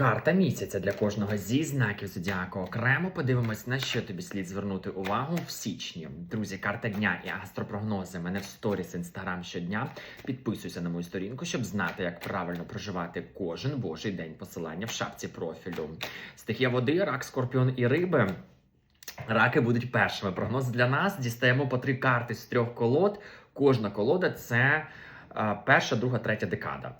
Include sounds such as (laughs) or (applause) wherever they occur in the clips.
Карта місяця для кожного зі знаків зодіаку. Окремо подивимось, на що тобі слід звернути увагу в січні. Друзі, карта дня і астропрогнози. Мене в сторіс інстаграм щодня. Підписуйся на мою сторінку, щоб знати, як правильно проживати кожен божий день. Посилання в шапці профілю. Стихія води, рак, скорпіон і риби. Раки будуть першими. Прогноз для нас. Дістаємо по три карти з трьох колод. Кожна колода це е, перша, друга, третя декада.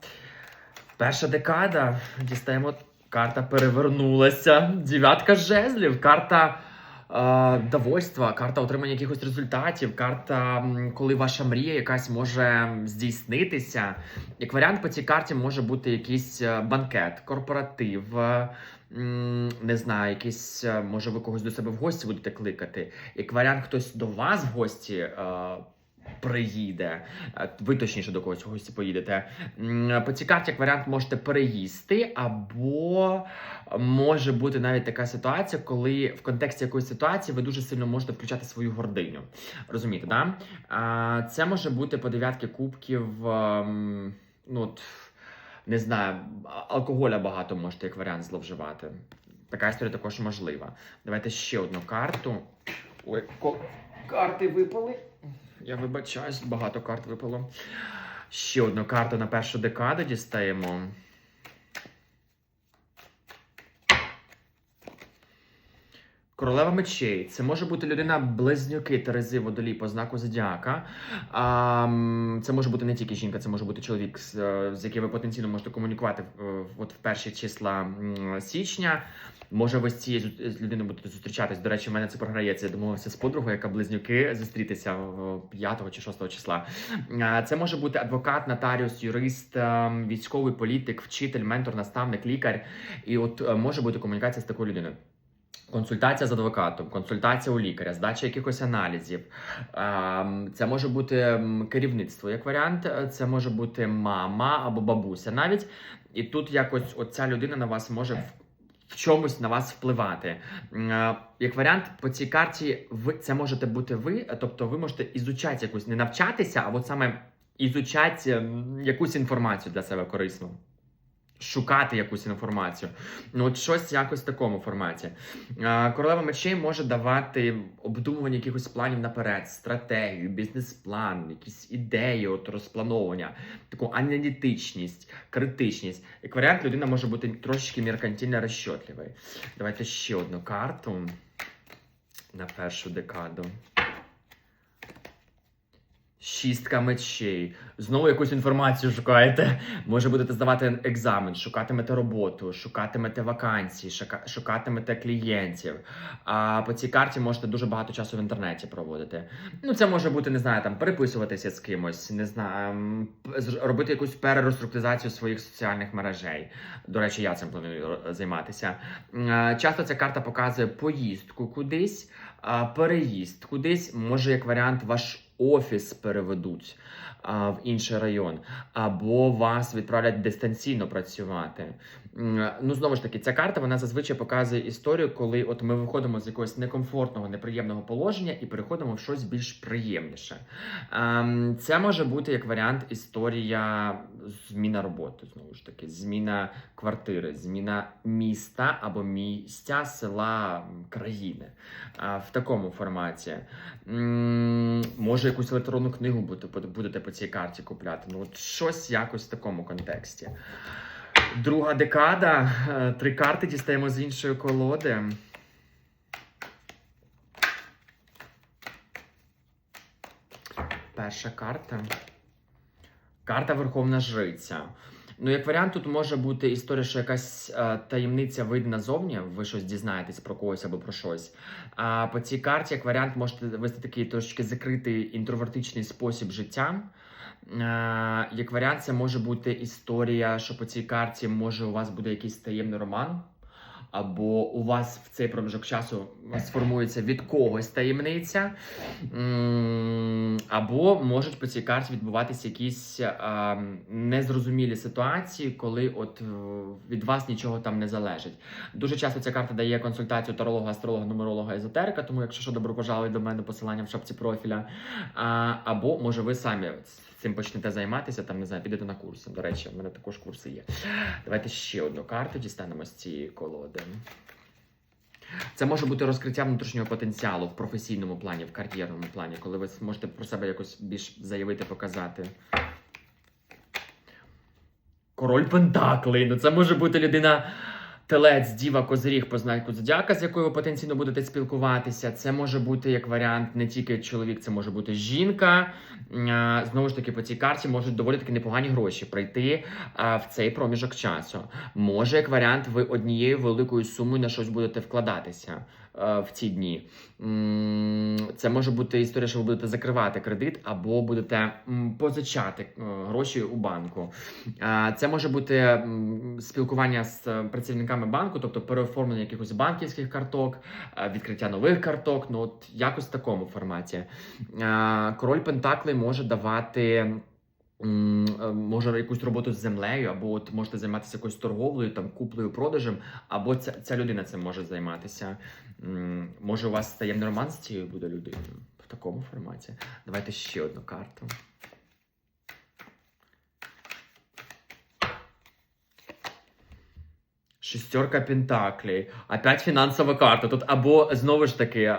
Перша декада. Дістаємо. Карта перевернулася. Дев'ятка жезлів. Карта е, довольства, карта отримання якихось результатів, карта, коли ваша мрія якась може здійснитися. Як варіант по цій карті може бути якийсь е, банкет, корпоратив. е, Не знаю, якийсь, е, може, ви когось до себе в гості будете кликати. Як варіант, хтось до вас в гості приїде, Е, ви точніше до когось в гості поїдете. По цій карті, як варіант, можете переїсти, або може бути навіть така ситуація, коли в контексті якоїсь ситуації ви дуже сильно можете включати свою гординю. Розумієте, да? Це може бути по дев'ятки кубків. ем, Ну, от, не знаю, алкоголя багато можете як варіант зловживати. Така історія також можлива. Давайте ще одну карту. Ой, карти випали. Я вибачаюсь, багато карт випало. Ще одну карту на першу декаду дістаємо. Королева мечей. Це може бути людина близнюки Терези Водолій по знаку Зодіака. Це може бути не тільки жінка, це може бути чоловік, з, е, яким ви потенційно можете комунікувати е, от в перші числа січня. Може, ви з цією з людиною будете зустрічатись. До речі, в мене це програється. Я домовився з подругою, яка близнюки зустрітися 5 чи 6 числа. А, Це може бути адвокат, нотаріус, юрист, військовий політик, вчитель, ментор, наставник, лікар. І от е, може бути комунікація з такою людиною. Консультація з адвокатом, консультація у лікаря, здача якихось аналізів. Ем, Це може бути керівництво як варіант, е, це може бути мама або бабуся навіть. І тут якось оця людина на вас може в, чомусь на вас впливати. Е, Як варіант, по цій карті ви це можете бути ви, тобто ви можете ізучати якусь, не навчатися, а от саме ізучати якусь інформацію для себе корисну. Шукати якусь інформацію. Ну, от щось якось в такому форматі. Королева мечей може давати обдумування якихось планів наперед, стратегію, бізнес-план, якісь ідеї, от розплановування, таку аналітичність, критичність. Як варіант, людина може бути трошечки меркантильно розчотливою. Давайте ще одну карту на першу декаду. Шістка мечей. Знову якусь інформацію шукаєте. Може будете здавати екзамен, шукатимете роботу, шукатимете вакансії, шука- шукатимете клієнтів. А по цій карті можете дуже багато часу в інтернеті проводити. Ну, це може бути, не знаю, там переписуватися з кимось, не знаю, робити якусь перереструктуризацію своїх соціальних мережей. До речі, я цим планую займатися. Часто ця карта показує поїздку кудись, переїзд кудись, може, як варіант, ваш офіс переведуть а, в інший район, або вас відправлять дистанційно працювати. М, Ну, знову ж таки, ця карта вона зазвичай показує історію, коли от ми виходимо з якогось некомфортного, неприємного положення і переходимо в щось більш приємніше. Ем, Це може бути як варіант історія зміна роботи, знову ж таки, зміна квартири, зміна міста або місця, села, країни. А, В такому форматі. Може, якусь електронну книгу будете по цій карті купляти. Ну, от щось якось в такому контексті. Друга декада. Е, Три карти дістаємо з іншої колоди. Перша карта. Карта Верховна Жриця. Ну, як варіант, тут може бути історія, що якась е, таємниця вийде назовні, ви щось дізнаєтесь про когось або про щось. А по цій карті, як варіант, можете вести такий трошки закритий інтровертичний спосіб життя. Е, як варіант, це може бути історія, що по цій карті може у вас буде якийсь таємний роман. або у вас в цей проміжок часу сформується від когось таємниця, або можуть по цій карті відбуватися якісь а, незрозумілі ситуації, коли от е, від вас нічого там не залежить. Дуже часто ця карта дає консультацію таролога, астролога, нумеролога, езотерика, тому якщо що, добро пожалуй до мене посилання в шапці профіля. Або може ви самі цим почнете займатися, там не знаю, підете на курси. До речі, в мене також курси є. Давайте ще одну карту дістанемо з цієї колоди. Це може бути розкриття внутрішнього потенціалу в професійному плані, в кар'єрному плані, коли ви можете про себе якось більш заявити, показати. Король Пентаклей. Ну це може бути людина. Телець, діва, козиріг по знаку зодіака, з якою ви потенційно будете спілкуватися. Це може бути як варіант не тільки чоловік, це може бути жінка. Знову ж таки, по цій карті можуть доволі таки непогані гроші прийти в цей проміжок часу. Може, як варіант, ви однією великою сумою на щось будете вкладатися в ці дні. Це може бути історія, що ви будете закривати кредит або будете позичати е, гроші у банку. Це може бути спілкування з е, працівниками банку, тобто переоформлення якихось банківських карток, е, відкриття нових карток. Ну от якось в такому форматі. Король Пентаклей може давати. Е, Може якусь роботу з землею, або от можете займатися якоюсь торговлею, там куплею, продажем, або ця, ця людина цим може займатися. Може, у вас таємний роман з цією буде людиною в такому форматі. Давайте ще одну карту. Шестерка Пентаклей. Опять фінансова карта. Тут або знову ж таки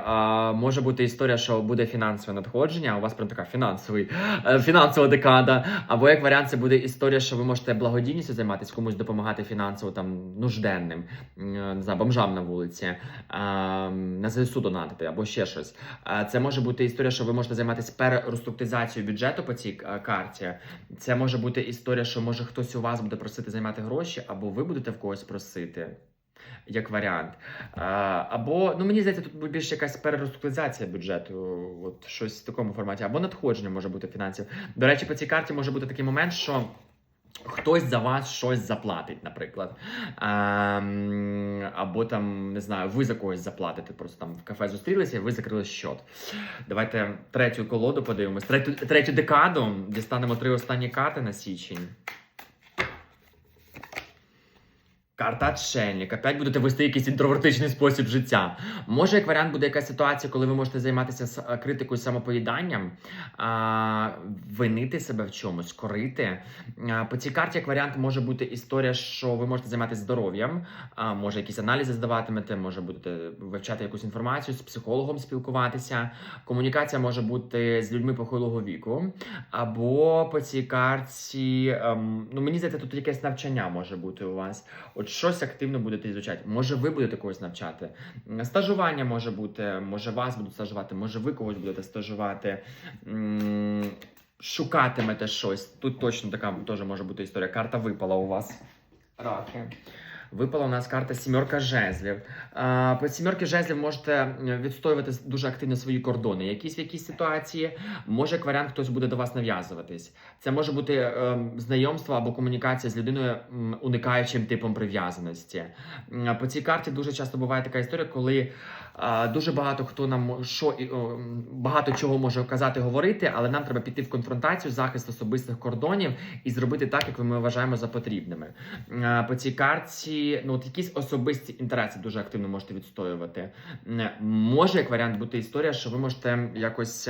може бути історія, що буде фінансове надходження. У вас прям така фінансовий, е, фінансова декада. Або як варіант, це буде історія, що ви можете благодійністю займатися, комусь допомагати фінансово там нужденним, м, не знаю, бомжам на вулиці, на ЗСУ донатити або ще щось. А, Це може бути історія, що ви можете займатися перереструктуризацією бюджету по цій е, карті. Це може бути історія, що може хтось у вас буде просити займати гроші, або ви будете в когось просити. Як варіант. Або, ну мені здається, тут більше якась перереструктуризація бюджету, от щось в такому форматі, або надходження може бути фінансів. До речі, по цій карті може бути такий момент, що. Хтось за вас щось заплатить, наприклад. Ем, або там, не знаю, ви за когось заплатите. Просто там в кафе зустрілися, і ви закрили счет. Давайте третю колоду подивимось. Третю, третю декаду дістанемо три останні карти на січень. Карта Отшельник. Опять будете вести якийсь інтровертичний спосіб життя. Може, як варіант буде якась ситуація, коли ви можете займатися е, критикою самопоїданням, а, винити себе в чомусь, корити. А, по цій карті, як варіант, може бути історія, що ви можете займатися здоров'ям, а, може якісь аналізи здаватимете, може будете вивчати якусь інформацію, з психологом спілкуватися. Комунікація може бути з людьми похилого віку. Або по цій карті, ем, ну мені здається, тут якесь навчання може бути у вас. Щось активно будете ізучати. Може, ви будете когось навчати. Стажування може бути, може вас будуть стажувати, може ви когось будете стажувати. Шукатимете щось. Тут точно така теж може бути історія. Карта випала у вас. Раки. Випала у нас карта сімерка жезлів. По сімерки жезлів можете е, відстоювати дуже активно свої кордони. Якісь в якійсь ситуації, може, як варіант, хтось буде до вас нав'язуватись. Це може бути е, знайомство або комунікація з людиною уникаючим типом прив'язаності. По цій карті дуже часто буває така історія, коли дуже багато хто нам що багато чого може казати, говорити, але нам треба піти в конфронтацію, захист особистих кордонів і зробити так, як ми вважаємо за потрібними. По цій карті, ну от якісь особисті інтереси дуже активно можете відстоювати. Може, як варіант бути історія, що ви можете якось.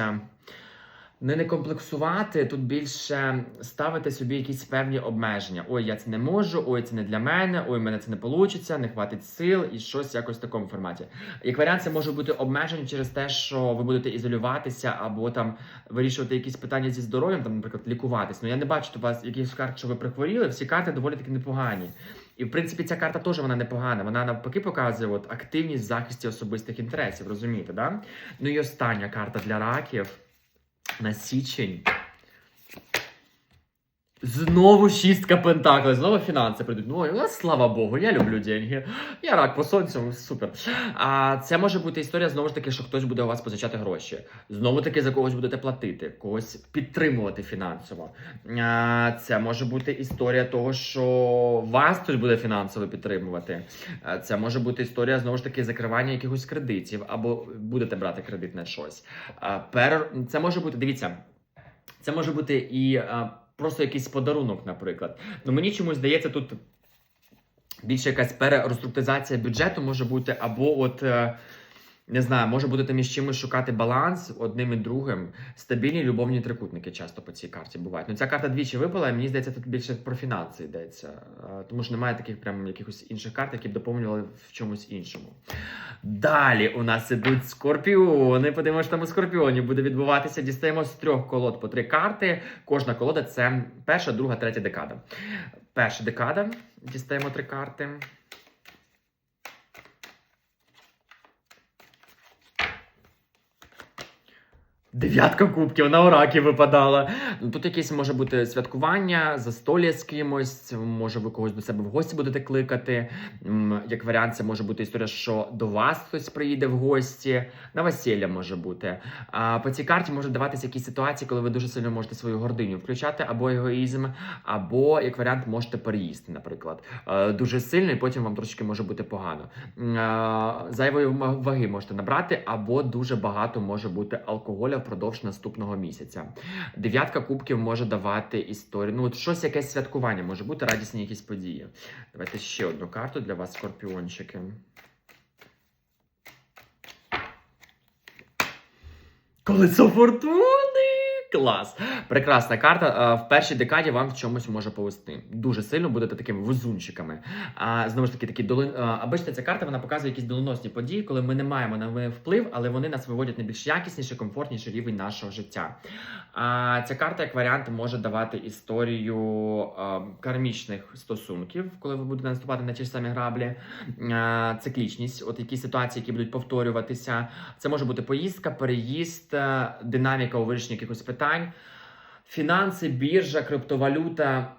Не, не комплексувати, тут більше ставити собі якісь певні обмеження. Ой, я це не можу, ой, це не для мене, ой, мене це не вийде, не хватить сил і щось якось в такому форматі. Як варіант, це може бути обмеження через те, що ви будете ізолюватися або там вирішувати якісь питання зі здоров'ям, там, наприклад, лікуватись. Ну я не бачу у вас якихось карт, що ви прихворіли. Всі карти доволі таки непогані. І в принципі ця карта теж вона непогана. Вона навпаки показує от, активність в захисті особистих інтересів, розумієте, да? Ну і остання карта для раків на січень. Знову шістка пентаклей, знову фінанси прийдуть. Ну, слава Богу, я люблю деньги. Я рак по сонцю, супер. А це може бути історія знову ж таки, що хтось буде у вас позичати гроші. Знову таки за когось будете платити, когось підтримувати фінансово. А, це може бути історія того, що вас хтось буде фінансово підтримувати. А, це може бути історія знову ж таки закривання якихось кредитів, або будете брати кредит на щось. А, пер... Це може бути, дивіться, це може бути і. Просто якийсь подарунок, наприклад. Ну мені чомусь здається, тут більше якась перереструктуризація бюджету може бути, або от. Не знаю, може будете між чимось шукати баланс одним і другим. Стабільні любовні трикутники часто по цій карті бувають. Ну ця карта двічі випала, і мені здається, тут більше про фінанси йдеться. Тому що немає таких прям якихось інших карт, які б доповнювали в чомусь іншому. Далі у нас ідуть скорпіони. Подивимося, що там у скорпіоні буде відбуватися. Дістаємо з трьох колод по три карти. Кожна колода це перша, друга, третя декада. Перша декада. Дістаємо три карти. Дев'ятка кубків на ураки випадала. Ну, Тут якесь може бути святкування, застолля з кимось, може ви когось до себе в гості будете кликати. Як варіант, це може бути історія, що до вас хтось приїде в гості, на весілля може бути. А по цій карті можуть даватися якісь ситуації, коли ви дуже сильно можете свою гординю включати, або егоїзм, або як варіант можете переїсти, наприклад. Е, Дуже сильно, і потім вам трошки може бути погано. Е, Зайвої ваги можете набрати, або дуже багато може бути алкоголя впродовж наступного місяця. Дев'ятка кубків може давати історію. Ну, от щось якесь святкування може бути, радісні якісь події. Давайте ще одну карту для вас, скорпіончики. Колесо фортуни! Клас! Прекрасна карта. Е, В першій декаді вам в чомусь може повести. Дуже сильно будете такими везунчиками. А знову ж таки, такі долин... а, а ця карта вона показує якісь доленосні події, коли ми не маємо на них вплив, але вони нас виводять на більш якісніший, комфортніший рівень нашого життя. А ця карта, як варіант, може давати історію а, кармічних стосунків, коли ви будете наступати на ті ж самі граблі, циклічність, от які ситуації, які будуть повторюватися. Це може бути поїздка, переїзд, е, динаміка у вирішенні якихось питань. Фінанси, біржа, криптовалюта,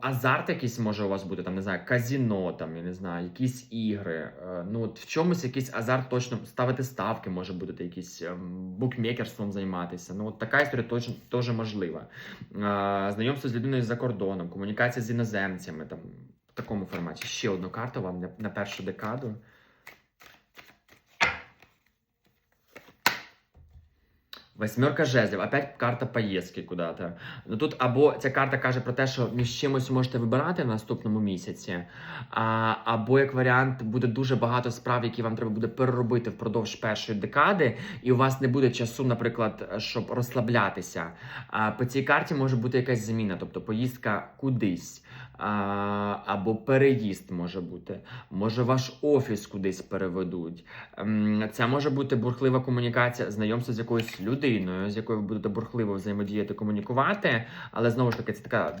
азарт якийсь може у вас бути, там не знаю, казіно, там я не знаю, якісь ігри. е, Ну от в чомусь якийсь азарт точно ставити ставки, може бути якийсь ем, букмекерством займатися. Ну от така історія точно теж можлива. Е, Знайомство з людиною за кордоном, комунікація з іноземцями, там в такому форматі. Ще одну карту вам на першу декаду. Восьмерка жезлів, опять карта поїздки куди-то. Ну тут або ця карта каже про те, що між чимось можете вибирати в наступному місяці, а, або як варіант буде дуже багато справ, які вам треба буде переробити впродовж першої декади, і у вас не буде часу, наприклад, щоб розслаблятися. А по цій карті може бути якась зміна, тобто поїздка кудись. А, або переїзд може бути, може ваш офіс кудись переведуть. Це може бути бурхлива комунікація, знайомство з якоюсь людиною, з якою ви будете бурхливо взаємодіяти, комунікувати. Але знову ж таки, це така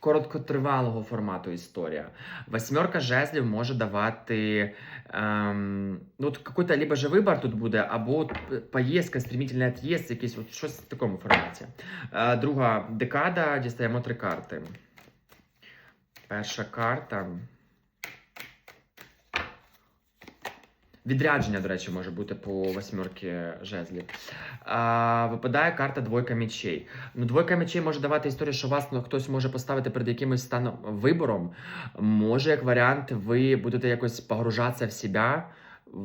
короткотривалого формату історія. Восьмерка жезлів може давати ем, ну, какой-то либо же вибір тут буде, або поїздка, стремительний от'їзд, якийсь от щось в такому форматі. Е, Друга декада дістаємо три карти. Перша карта. Відрядження, до речі, може бути по восьмерки жезлів. А, випадає карта двойка мечей. Ну, двойка мечей може давати історію, що вас ну, хтось може поставити перед якимось станом вибором. Може, як варіант, ви будете якось погружатися в себе.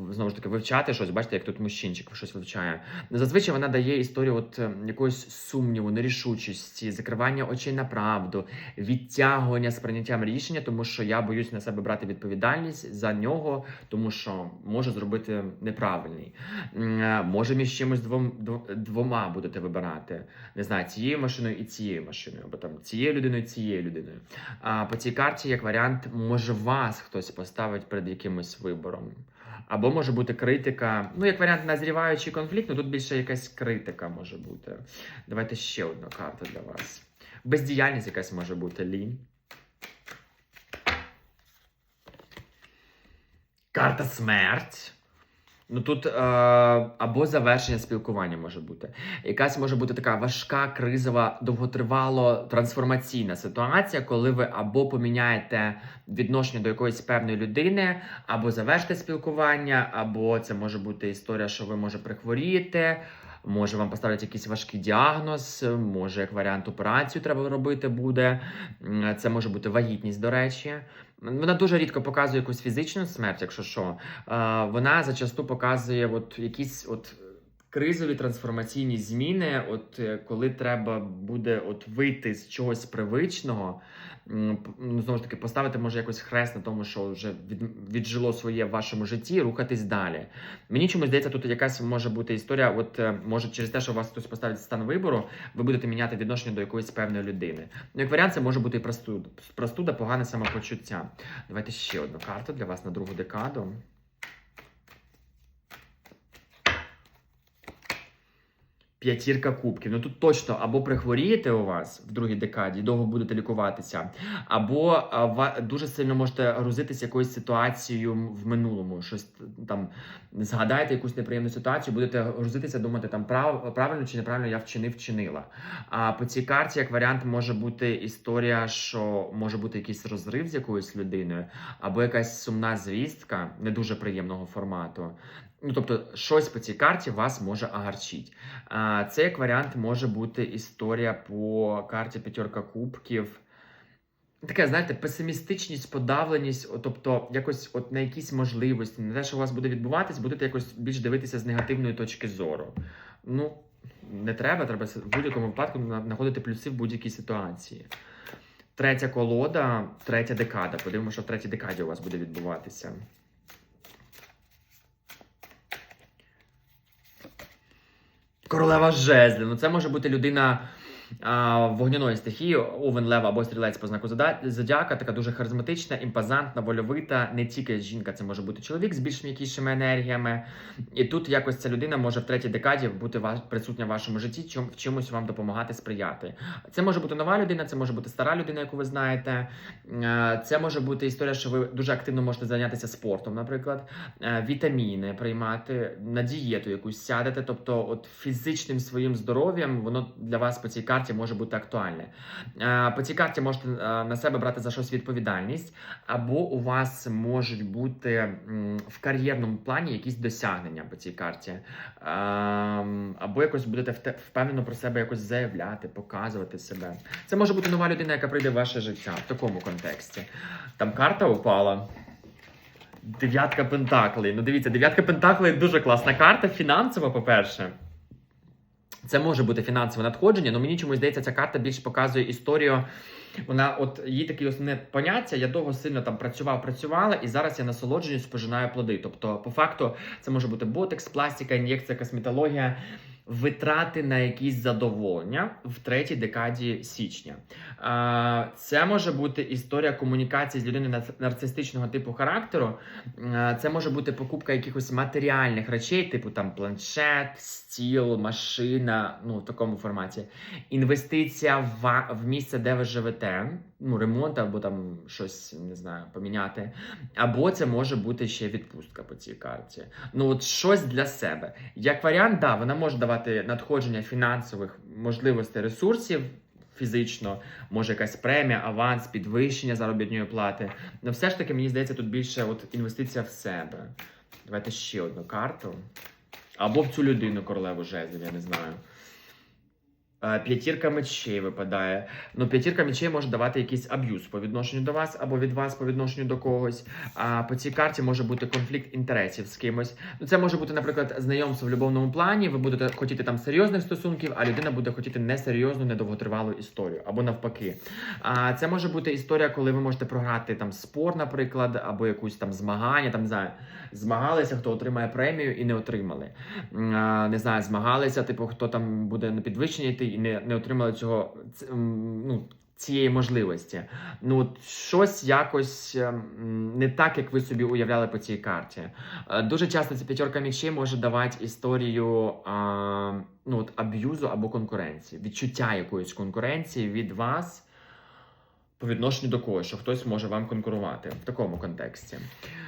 Знову ж таки, вивчати щось, бачите, як тут мужчинчик щось вивчає. Зазвичай вона дає історію от, е, якогось сумніву, нерішучості, закривання очей на правду, відтягування з прийняттям рішення, тому що я боюсь на себе брати відповідальність за нього, тому що можу зробити неправильний. Е, Може, між чимось двом, дв- двома будете вибирати. Не знаю, цією машиною і цією машиною, або там цією людиною, цією людиною. А по цій карті, як варіант, може вас хтось поставить перед якимось вибором. Або може бути критика. Ну, як варіант, назріваючий конфлікт, ну тут більше якась критика може бути. Давайте ще одну карту для вас. Бездіяльність якась може бути лінь. Карта смерть. Ну тут е, або завершення спілкування може бути. Якась може бути така важка, кризова, довготривало трансформаційна ситуація, коли ви або поміняєте відношення до якоїсь певної людини, або завершите спілкування, або це може бути історія, що ви може прихворієте. Може вам поставлять якийсь важкий діагноз, може як варіант операцію треба робити буде. Це може бути вагітність, до речі. Вона дуже рідко показує якусь фізичну смерть, якщо що. Е, Вона зачасту показує от якісь от кризові трансформаційні зміни, от е, коли треба буде от вийти з чогось привичного. Ну, знову ж таки, поставити може якось хрест на тому, що вже від, віджило своє в вашому житті, рухатись далі. Мені чомусь здається, тут якась може бути історія. От е, може через те, що вас хтось поставить стан вибору, ви будете міняти відношення до якоїсь певної людини. Ну, як варіант, це може бути і простуда. Простуда, погане самопочуття. Давайте ще одну карту для вас на другу декаду. П'ятірка кубків. Ну тут точно або прихворієте у вас в другій декаді, довго будете лікуватися, або а, дуже сильно можете грузитися якоюсь ситуацією в минулому. Щось там згадаєте якусь неприємну ситуацію, будете грузитися, думати там прав, правильно чи неправильно я вчинив, вчинила. А по цій карті, як варіант, може бути історія, що може бути якийсь розрив з якоюсь людиною, або якась сумна звістка не дуже приємного формату. Ну, тобто, щось по цій карті вас може агарчити. Це як варіант може бути історія по карті п'ятерка кубків. Таке, знаєте, песимістичність, подавленість, о, тобто якось от на якісь можливості, на те, що у вас буде відбуватись, будете якось більш дивитися з негативної точки зору. Ну, не треба, треба в будь-якому випадку знаходити плюси в будь-якій ситуації. Третя колода, третя декада. Подивимося, що в третій декаді у вас буде відбуватися. Королева жезлів. Ну, це може бути людина вогняної стихії, овен, лев або стрілець по знаку зодіака, така дуже харизматична, імпозантна, вольовита. Не тільки жінка, це може бути чоловік з більш м'якішими енергіями. І тут якось ця людина може в третій декаді бути присутня в вашому житті, чим, в чимось вам допомагати, сприяти. Це може бути нова людина, це може бути стара людина, яку ви знаєте. Е, Це може бути історія, що ви дуже активно можете зайнятися спортом, наприклад, Е, вітаміни приймати, на дієту якусь сядете. Тобто, от фізичним своїм здоров'ям воно для вас по цій карті може бути актуальне. Е, По цій карті можете е, на себе брати за щось відповідальність, або у вас можуть бути в кар'єрному плані якісь досягнення по цій карті. Ем, Або якось будете впевнено про себе якось заявляти, показувати себе. Це може бути нова людина, яка прийде в ваше життя в такому контексті. Там карта упала. Дев'ятка Пентаклей. Ну, дивіться, дев'ятка Пентаклей дуже класна карта, фінансова, по-перше. Це може бути фінансове надходження, але мені чомусь здається, ця карта більш показує історію. Вона, от її таке основне поняття. Я довго сильно там працював, працювала, і зараз я насолоджуюсь, пожинаю плоди. Тобто, по факту, це може бути ботекс, пластика, ін'єкція, косметологія, витрати на якісь задоволення в третій декаді січня. Це може бути історія комунікації з людиною нарцистичного типу характеру. Це може бути покупка якихось матеріальних речей, типу там планшет, стіл, машина, ну в такому форматі. Інвестиція в, в місце, де ви живете, ну ремонт або там щось не знаю, поміняти. Або це може бути ще відпустка по цій карті. Ну от щось для себе. Як варіант, да, вона може давати надходження фінансових можливостей ресурсів. Фізично, може якась премія, аванс, підвищення заробітної плати. Але все ж таки, мені здається, тут більше от інвестиція в себе. Давайте ще одну карту. Або в цю людину королеву жезлів, я не знаю. Е, П'ятірка мечей випадає. Ну, п'ятірка мечей може давати якийсь аб'юз по відношенню до вас або від вас по відношенню до когось. А по цій карті може бути конфлікт інтересів з кимось. Ну, це може бути, наприклад, знайомство в любовному плані. Ви будете хотіти там серйозних стосунків, а людина буде хотіти несерйозну, недовготривалу історію, або навпаки. А це може бути історія, коли ви можете програти там спор, наприклад, або якусь там змагання, там не знаю, змагалися, хто отримає премію і не отримали. А, Не знаю, змагалися, типу, хто там буде на підвищення йти і не, не отримали цього ну, цієї можливості. Ну, щось якось ем, не так, як ви собі уявляли по цій карті. Е, Дуже часто ця п'ятерка мічей може давати історію а, ну, от, аб'юзу або конкуренції, відчуття якоїсь конкуренції від вас. По відношенню до когось, що хтось може вам конкурувати в такому контексті.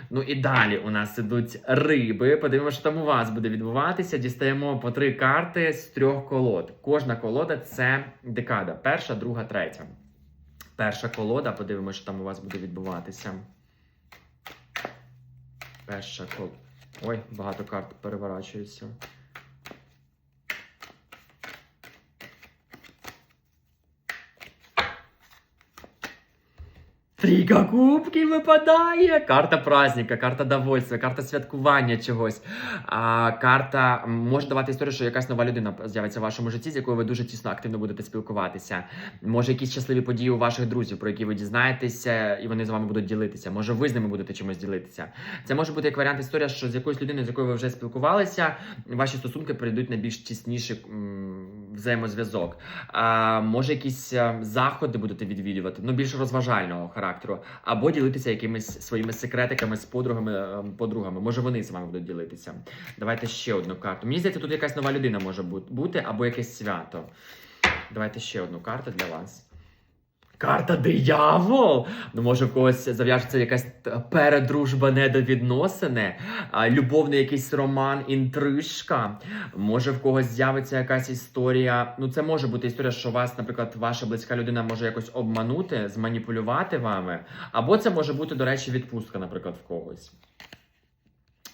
Ну і далі у нас ідуть риби. Подивимося, що там у вас буде відбуватися. Дістаємо по три карти з трьох колод. Кожна колода це декада. Перша, друга, третя. Перша колода, подивимося, що там у вас буде відбуватися. Перша колода. Ой, багато карт переворачується. Трійка кубків випадає. Карта праздника, карта довольства, карта святкування чогось. А, карта може давати історію, що якась нова людина з'явиться в вашому житті, з якою ви дуже тісно активно будете спілкуватися. Може, якісь щасливі події у ваших друзів, про які ви дізнаєтеся, і вони з вами будуть ділитися. Може, ви з ними будете чимось ділитися. Це може бути як варіант історія, що з якоюсь людиною, з якою ви вже спілкувалися, ваші стосунки перейдуть на більш тісніший м, взаємозв'язок. А, може, якісь е, заходи будете відвідувати, ну більш розважального характеру, або ділитися якимись своїми секретиками з подругами, е, подругами. Може, вони з вами будуть ділитися. Давайте ще одну карту. Мені здається, тут якась нова людина може бути, або якесь свято. Давайте ще одну карту для вас. Карта диявол! Ну, може, в когось зав'яжеться якась передружба недовідносини, любовний якийсь роман, інтрижка. Може, в когось з'явиться якась історія. Ну, це може бути історія, що вас, наприклад, ваша близька людина може якось обманути, зманіпулювати вами. Або це може бути, до речі, відпустка, наприклад, в когось.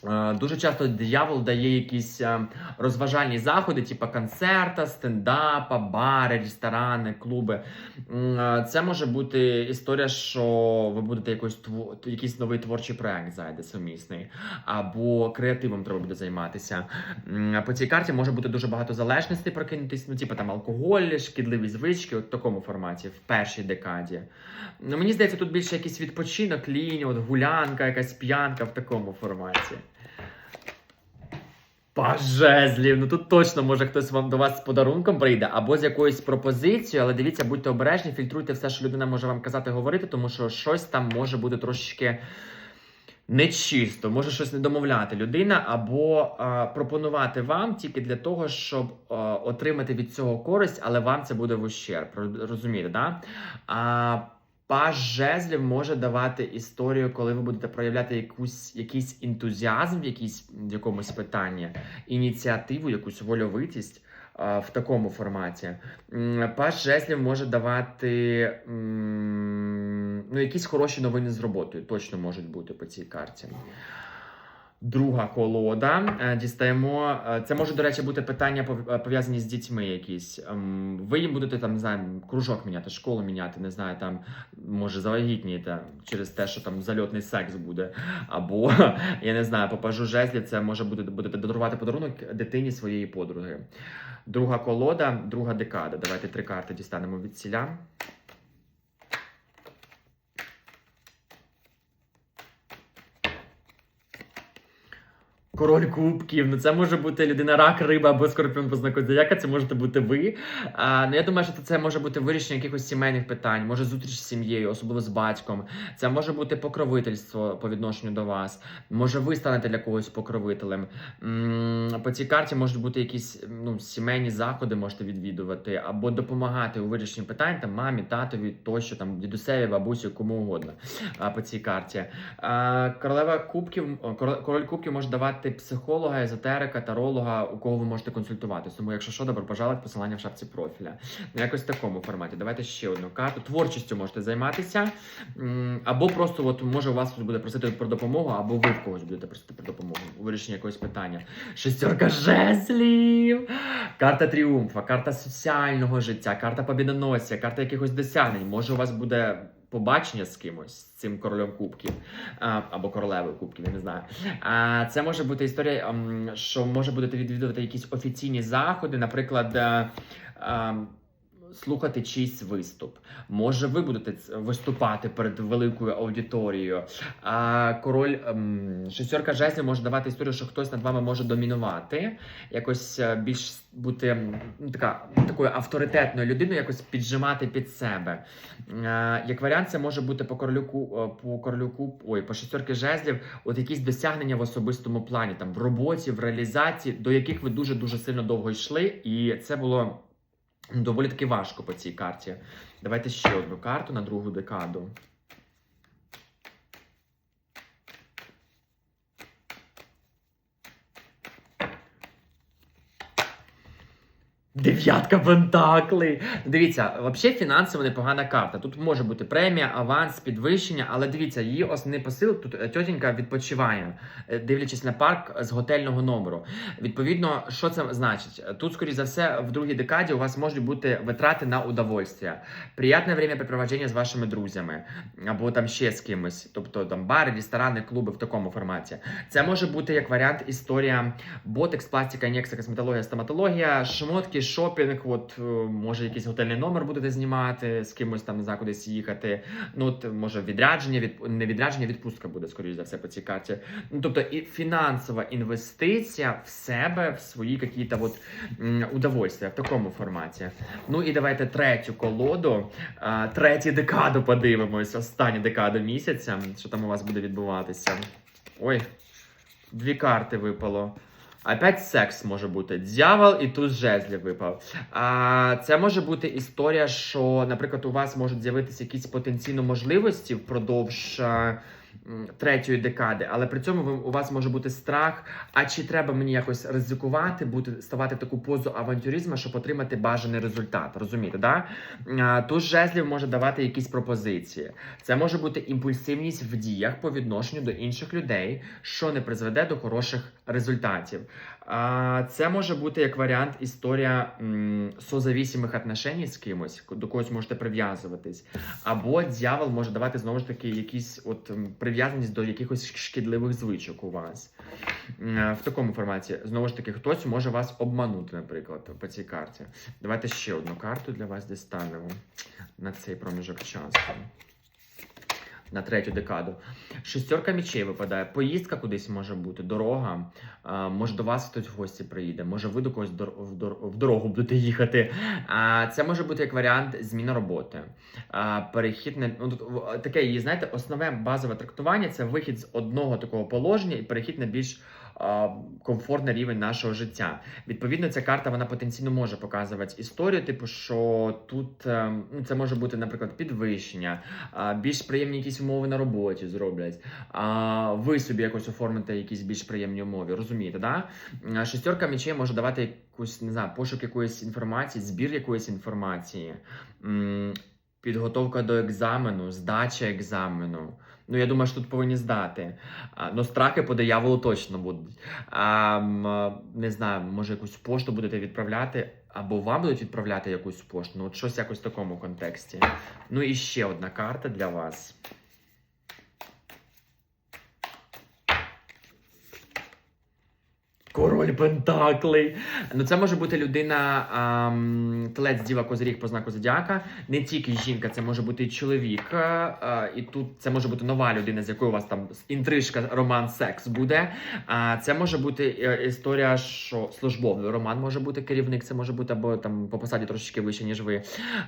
Е, Дуже часто диявол дає якісь е, розважальні заходи, типу концерта, стендапа, бари, ресторани, клуби. Е, Це може бути історія, що ви будете якось якийсь новий творчий проект зайде сумісний, або креативом треба буде займатися. По цій карті може бути дуже багато залежностей прокинутись, ну, типу там алкоголь, шкідливі звички, от в такому форматі, в першій декаді. Ну, мені здається, тут більше якийсь відпочинок, лінь, от гулянка, якась п'янка в такому форматі. Паж ну тут точно може хтось вам до вас з подарунком прийде або з якоюсь пропозицією, але дивіться, будьте обережні, фільтруйте все, що людина може вам казати, говорити, тому що щось там може бути трошечки нечисто, може щось не домовляти людина, або е, пропонувати вам тільки для того, щоб е, отримати від цього користь, але вам це буде в ущерб. Розумієте, да? А, Паж жезлів може давати історію, коли ви будете проявляти якусь, якийсь ентузіазм в, якійсь, в якомусь питанні, ініціативу, якусь вольовитість а, в такому форматі. Паж жезлів може давати м, ну, якісь хороші новини з роботою, точно можуть бути по цій карті. Друга колода. Е, Дістаємо. е, Це може, до речі, бути питання е, пов'язані з дітьми якісь. Ем, Ви їм будете там, не знаю, кружок міняти, школу міняти, не знаю, там може завагітнієте через те, що там зальотний секс буде. Або (laughs) я не знаю, по пажу жезлів це може бути будете дарувати подарунок дитині своєї подруги. Друга колода, друга декада. Давайте три карти дістанемо від ціля. Король кубків, ну це може бути людина рак, риба або скорпіон по знаку зодіака, це можете бути ви. А, ну я думаю, що це може бути вирішення якихось сімейних питань, може зустріч з сім'єю, особливо з батьком. Це може бути покровительство по відношенню до вас. Може, ви станете для когось покровителем. М, По цій карті можуть бути якісь ну, сімейні заходи, можете відвідувати, або допомагати у вирішенні питань там мамі, татові, тощо там дідусеві, бабусі, кому угодно. А, по цій карті. А, Королева кубків, король кубків може давати психолога, езотерика, таролога, у кого ви можете консультуватись. Тому, якщо що, добре пожалуйте, посилання в шапці профіля. Ну, якось в такому форматі. Давайте ще одну карту. Творчістю можете займатися. Або просто, от може, у вас буде просити про допомогу, або ви в когось будете просити про допомогу у вирішенні якогось питання. Шестерка жезлів, карта тріумфа, карта соціального життя, карта побідоносця, карта якихось досягнень. Може, у вас буде побачення з кимось, з цим королем кубків або королевою кубків, я не знаю. Це може бути історія, ем, що може будете відвідувати якісь офіційні заходи, наприклад. Слухати чийсь виступ. Може, ви будете виступати перед великою аудиторією. А король ем, шестерка жезлів може давати історію, що хтось над вами може домінувати, якось е, більш бути ну, така, такою авторитетною людиною, якось піджимати під себе. Е, як варіант, це може бути по королю ку- е, по королю куб, ой, по шестерки жезлів, от якісь досягнення в особистому плані, там в роботі, в реалізації, до яких ви дуже дуже сильно довго йшли, і це було. Доволі таки важко по цій карті. Давайте ще одну карту на другу декаду. Дев'ятка пентаклей. Дивіться, взагалі фінансово непогана карта. Тут може бути премія, аванс, підвищення, але дивіться, її основний посил тут е, тьотінька відпочиває, е, дивлячись на парк з готельного номеру. Відповідно, що це значить? Тут, скоріш за все, в другій декаді у вас можуть бути витрати на удовольствие, приятне времяпрепровождення з вашими друзями або там ще з кимось, тобто там бари, ресторани, клуби в такому форматі. Це може бути як варіант історія ботекс, пластика, ін'єкція, косметологія, стоматологія, шмотки, шопінг. От е, може якийсь готельний номер будете знімати, з кимось там знаю, кудись їхати. Ну от може відрядження, від не відрядження, відпустка буде скоріш за все по цій карті. Ну тобто і фінансова інвестиція в себе, в свої якісь от удовольствия в такому форматі. Ну і давайте третю колоду, третю декаду подивимось, останню декаду місяця, що там у вас буде відбуватися. Ой, дві карти випало. Опять секс може бути. Дьявол і туз жезлів випав. А, це може бути історія, що, наприклад, у вас можуть з'явитися якісь потенційно можливості впродовж. Третьої декади, але при цьому ви- у вас може бути страх. А чи треба мені якось ризикувати, бути ставати таку позу авантюризму, щоб отримати бажаний результат? Розумієте, да? Туз жезлів може давати якісь пропозиції. Це може бути імпульсивність в діях по відношенню до інших людей, що не призведе до хороших результатів. А, Це може бути як варіант історія созавісімих отношень з кимось, до когось можете прив'язуватись. Або дьявол може давати знову ж таки якісь от прив'язаність до якихось шкідливих звичок у вас. Е, В такому форматі, знову ж таки, хтось може вас обманути, наприклад, по цій карті. Давайте ще одну карту для вас дістанемо на цей проміжок часу. На третю декаду. Шестерка мічей випадає. Поїздка кудись може бути, дорога. А, може до вас хтось в гості приїде, може ви до когось в дор- в дорогу будете їхати. А, це може бути як варіант зміна роботи. А, перехід на ну, таке знаєте, основне базове трактування це вихід з одного такого положення і перехід на більш комфортний рівень нашого життя. Відповідно, ця карта вона потенційно може показувати історію, типу, що тут е, ну, це може бути, наприклад, підвищення, більш приємні якісь умови на роботі зроблять. Ви собі якось оформите якісь більш приємні умови. Розумієте, да? Шестерка мечей може давати якусь не знаю, пошук якоїсь інформації, збір якоїсь інформації. Підготовка до екзамену, здача екзамену. Ну, я думаю, що тут повинні здати. Ну, страхи по дияволу точно будуть. А, не знаю, може якусь пошту будете відправляти, або вам будуть відправляти якусь пошту. Ну, от щось якось в такому контексті. Ну і ще одна карта для вас. Король Пентаклей. Ну, це може бути людина, ам, телець діва козиріг по знаку зодіака. Не тільки жінка, це може бути і чоловік. А, а, і тут це може бути нова людина, з якою у вас там інтрижка, роман, секс буде. А, це може бути е, історія, що службовий роман може бути керівник, це може бути або там по посаді трошечки вище, ніж ви.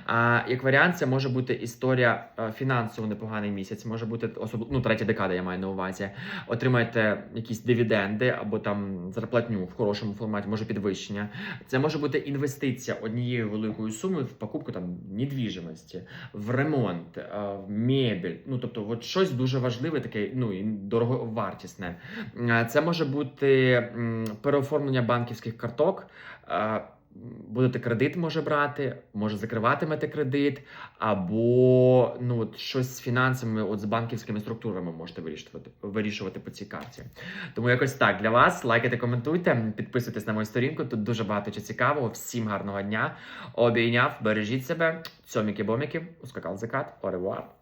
А, як варіант, це може бути історія е, фінансово непоганий місяць, може бути особливо, ну, третя декада, я маю на увазі. Отримаєте якісь дивіденди або там зарплатню в хорошому форматі, може підвищення. Це може бути інвестиція однією великою сумою в покупку там недвіжимості, в ремонт, е, в мебель. Ну тобто, от щось дуже важливе, таке ну і дороговартісне. Е, Це може бути переоформлення банківських карток. Будете кредит може брати, може закриватимете кредит, або ну от щось з фінансами, от з банківськими структурами можете вирішувати, вирішувати по цій карті. Тому якось так для вас. Лайкайте, коментуйте, підписуйтесь на мою сторінку. Тут дуже багато чого цікавого. Всім гарного дня. Обійняв, бережіть себе. Цьоміки-боміки, ускакав закат. Оревуар.